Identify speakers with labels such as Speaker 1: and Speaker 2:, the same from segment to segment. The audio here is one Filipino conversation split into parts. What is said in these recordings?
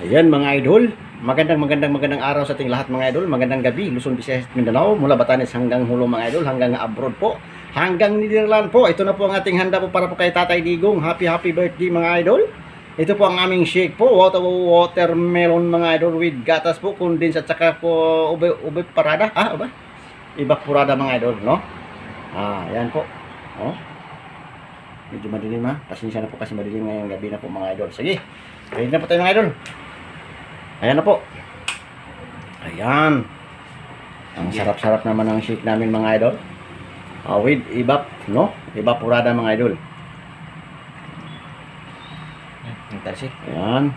Speaker 1: Ayan mga idol, magandang magandang magandang araw sa ating lahat mga idol, magandang gabi, Luzon, Visayas, Mindanao, mula Batanes hanggang Hulo mga idol, hanggang abroad po, hanggang Netherlands po. Ito na po ang ating handa po para po kay Tatay Digong. Happy happy birthday mga idol. Ito po ang aming shake po, water, watermelon mga idol with gatas po, kundins at saka po ube, ube parada. Ah, ube? Ibak purada mga idol, no? Ah, yan po. Oh. Medyo madilim ha. Pasensya na po kasi madilim ngayong gabi na po mga idol. Sige, ready na po tayo mga idol. Ayan na po. Ayan. Ang sarap-sarap naman ng shake namin mga idol. Ah, with ibap, no? Evaporada mga idol.
Speaker 2: Ang talsik.
Speaker 1: Ayan.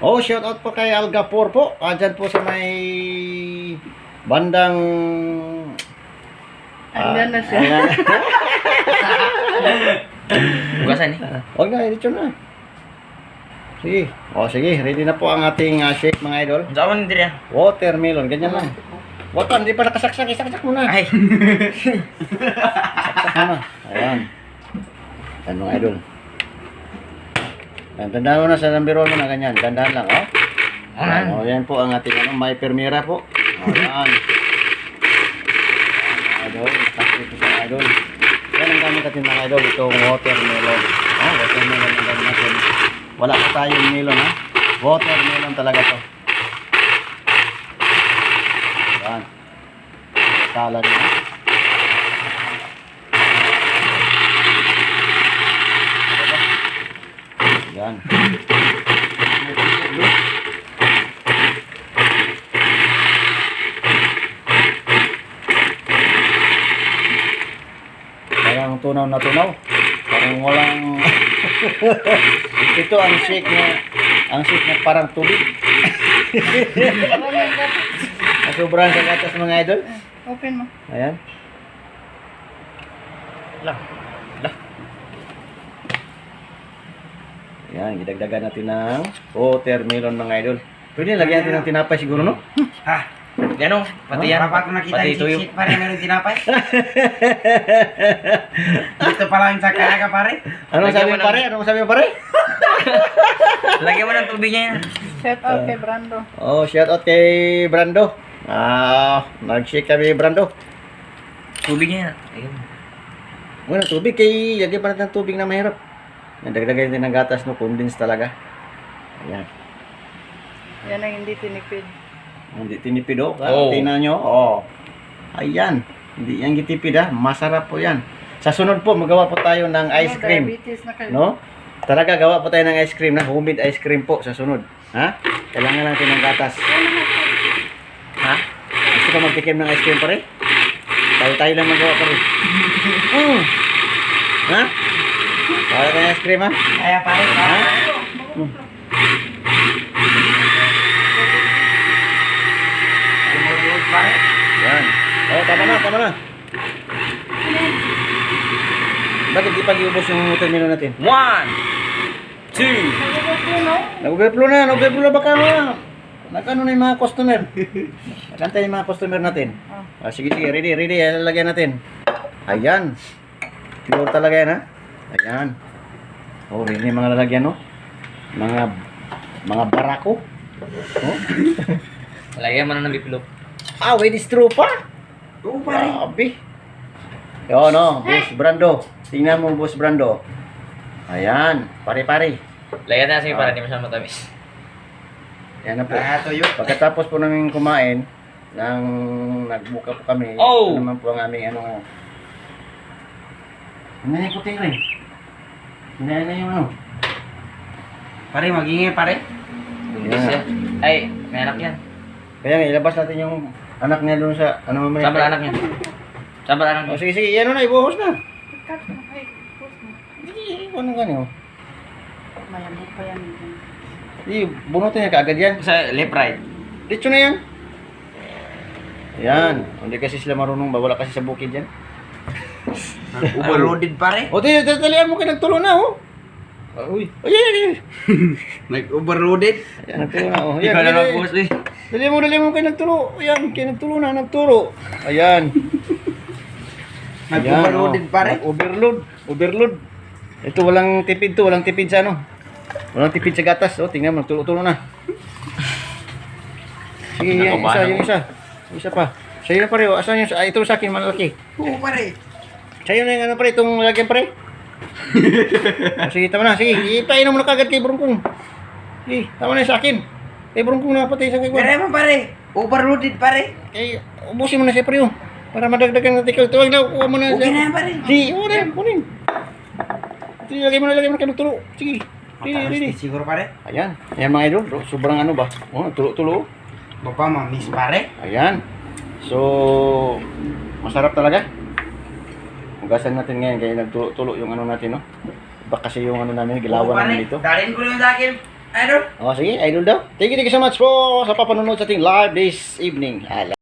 Speaker 1: Oh, shout out po kay Algapor po. Andyan po sa may bandang
Speaker 3: Andyan na siya.
Speaker 1: ayan.
Speaker 2: Bukasan eh.
Speaker 1: Huwag na, dito na. Sige. O, sige. Ready na po ang ating ah, shake mga idol.
Speaker 2: Ang saan hindi yan?
Speaker 1: Watermelon, ganyan lang. Water, hindi pa nakasaksak. Isaksak mo na.
Speaker 2: Ay.
Speaker 1: Saksak mo na. Ayan. Ayan mga idol. Ayan, tandaan mo na sa number mo na ganyan. Tandaan lang, oh. Ayan, oh, yan po ang ating ano, may permira po. Ayan. Idol, nakasito sa idol. Yan ang gamit natin mga idol, itong watermelon. Oh, watermelon ang gamit natin. Wala pa tayong melon ha. Watermelon talaga to. Yan. Salad na. Yan. Parang tunaw na tunaw. Parang walang... Ito ang shake na... Ang shake na parang tubig. Sobrang sa gatas mga idol.
Speaker 3: Open mo.
Speaker 1: Ayan.
Speaker 2: Lah. Lah.
Speaker 1: Ayan, gidagdagan natin ng watermelon mga idol. Pwede lagyan natin ng tinapay siguro, no?
Speaker 4: Ah,
Speaker 2: Yan o. Pati yan.
Speaker 4: Para ko nakita
Speaker 2: Pati
Speaker 4: yung
Speaker 2: tuyo.
Speaker 4: shit pare, meron tinapay. Dito pa lang sa kaya ka pare.
Speaker 1: Anong
Speaker 2: Lagyan
Speaker 1: sabi
Speaker 2: mo ng-
Speaker 1: pare? Anong sabi mo pare?
Speaker 2: Lagyan mo ng tubig niya yan.
Speaker 3: Shout out kay Brando.
Speaker 1: Oh, shout out kay Brando. Ah, nag-shake kami Brando.
Speaker 2: Tubig niya yan. Ayun.
Speaker 1: Wala tubig kay lagyan pa natin ng tubig na mahirap. Nagdagdagan din ng gatas no, condense talaga. Ayan.
Speaker 3: Yan ang hindi tinipid.
Speaker 1: Hindi tinipid oh.
Speaker 2: Oo.
Speaker 1: Tingnan nyo. Oh. Ayan. Hindi yan gitipid ah. Masarap po yan. Sa sunod po, magawa po tayo ng ice cream.
Speaker 3: Diabetes na kayo.
Speaker 1: No? Talaga gawa po tayo ng ice cream na homemade ice cream po sa sunod. Ha? Kailangan natin ng gatas.
Speaker 2: Ha?
Speaker 1: Gusto ka magtikim ng ice cream pa rin? Tayo-tayo lang magawa pa rin. Mm. Ha? Para ng ice cream ha?
Speaker 4: Kaya pare,
Speaker 1: Ha?
Speaker 4: pare.
Speaker 1: Mm.
Speaker 4: Umulog pare.
Speaker 1: Yan. Oh, tama na, tama na. Bakit di pa giubos yung watermelon natin?
Speaker 2: One. Two.
Speaker 1: Nag-overflow na, nag-overflow na baka na. Nagkano na yung mga customer? Nagkantay yung mga customer natin. Ah, sige, sige, ready, ready. Lalagyan natin. Ayan. Pure talaga yan, ha? Ayan. Oh, ready yung mga lalagyan, no? Mga, mga barako. Oh.
Speaker 2: Lagyan mo na ng biplop.
Speaker 1: Ah, with straw pa?
Speaker 4: Oo pare.
Speaker 1: Grabe. Yo, no, Boss Brando. Tingnan mo, Boss Brando. Ayan, pare-pare.
Speaker 2: Lagyan na sige para di masyadong matamis.
Speaker 1: Yan na po.
Speaker 4: Kaya tuyo.
Speaker 1: Pagkatapos po namin kumain, nang nagbuka po kami,
Speaker 2: Oh!
Speaker 1: ito naman po ang aming ano nga. Ano yung puti rin? Hinayan na yung ano.
Speaker 4: Pare, magingay pare.
Speaker 2: Buntis yan. Ay, may anak yan.
Speaker 1: Kaya nga, ilabas natin yung anak niya doon sa, ano mamaya.
Speaker 2: Saan ba anak niya? Saan ba anak niya?
Speaker 1: sige, sige, yan na, ibuhos na.
Speaker 3: Cut mo. Ay, post mo.
Speaker 1: Sige, ano ganyan.
Speaker 3: Mayabot pa yan.
Speaker 1: Sige, bunutin niya kaagad yan.
Speaker 2: Sa left right.
Speaker 1: Dito na yan. Yan. Hindi kasi sila marunong ba? Wala kasi sa bukid yan.
Speaker 4: Overloaded pare.
Speaker 1: O, di, tatalian mo kayo nagtulo na, oh. Ah, Uy. Ay.
Speaker 4: Nag-overloaded.
Speaker 1: Ayan, nagtulo na, oh. Ayan,
Speaker 2: Ikaw na lang boss eh.
Speaker 1: Dali mo, dali mo kayo nagtulo. Ayan, kayo nagtulo na, nagturo. Ayan.
Speaker 4: Nag-overloaded pare.
Speaker 1: Overload. Overload. Ito walang tipid to, walang tipid sa ano. Walang tipid sa gatas. Oh, tingnan mo, tulo-tulo na. Sige, yung isa, yung isa. Yung isa pa. Sa'yo na pare, oh. asan yung, ah, ito sa akin, malaki.
Speaker 4: Oo, pare.
Speaker 1: Sa'yo na yung ano pare, itong lagyan pare. oh, sige, tama na, sige. Ipainom mo na kagad kay Brungkong. Sige, tama na yung sa akin. Kay Brungkong na patay sa kay
Speaker 4: Pare mo, pare. Overloaded, pare.
Speaker 1: Eh, ubusin mo na siya pare, oh. Para madagdagan natin ikaw. Tuwag na, kuha mo na.
Speaker 4: Okay na pare.
Speaker 1: Sige, kunin, kunin. Ito, lagay mo na, lagay mo na kayo tulo. Sige. Ready,
Speaker 4: Matalas
Speaker 1: ready.
Speaker 4: din siguro, pare.
Speaker 1: Ayan. Ayan mga idol. bro. Sobrang ano ba? Oh, tulo-tulo.
Speaker 4: Baba, mamis, pare.
Speaker 1: Ayan. So, masarap talaga. Hugasan natin ngayon kaya nagtulo-tulo yung ano natin, no? Iba kasi yung ano namin, gilawan
Speaker 4: pare.
Speaker 1: namin dito.
Speaker 4: Dalhin ko lang sa akin. Idol.
Speaker 1: Oh, sige, idol daw. Thank you, thank you so much po sa papanonood sa ating live this evening. Hala.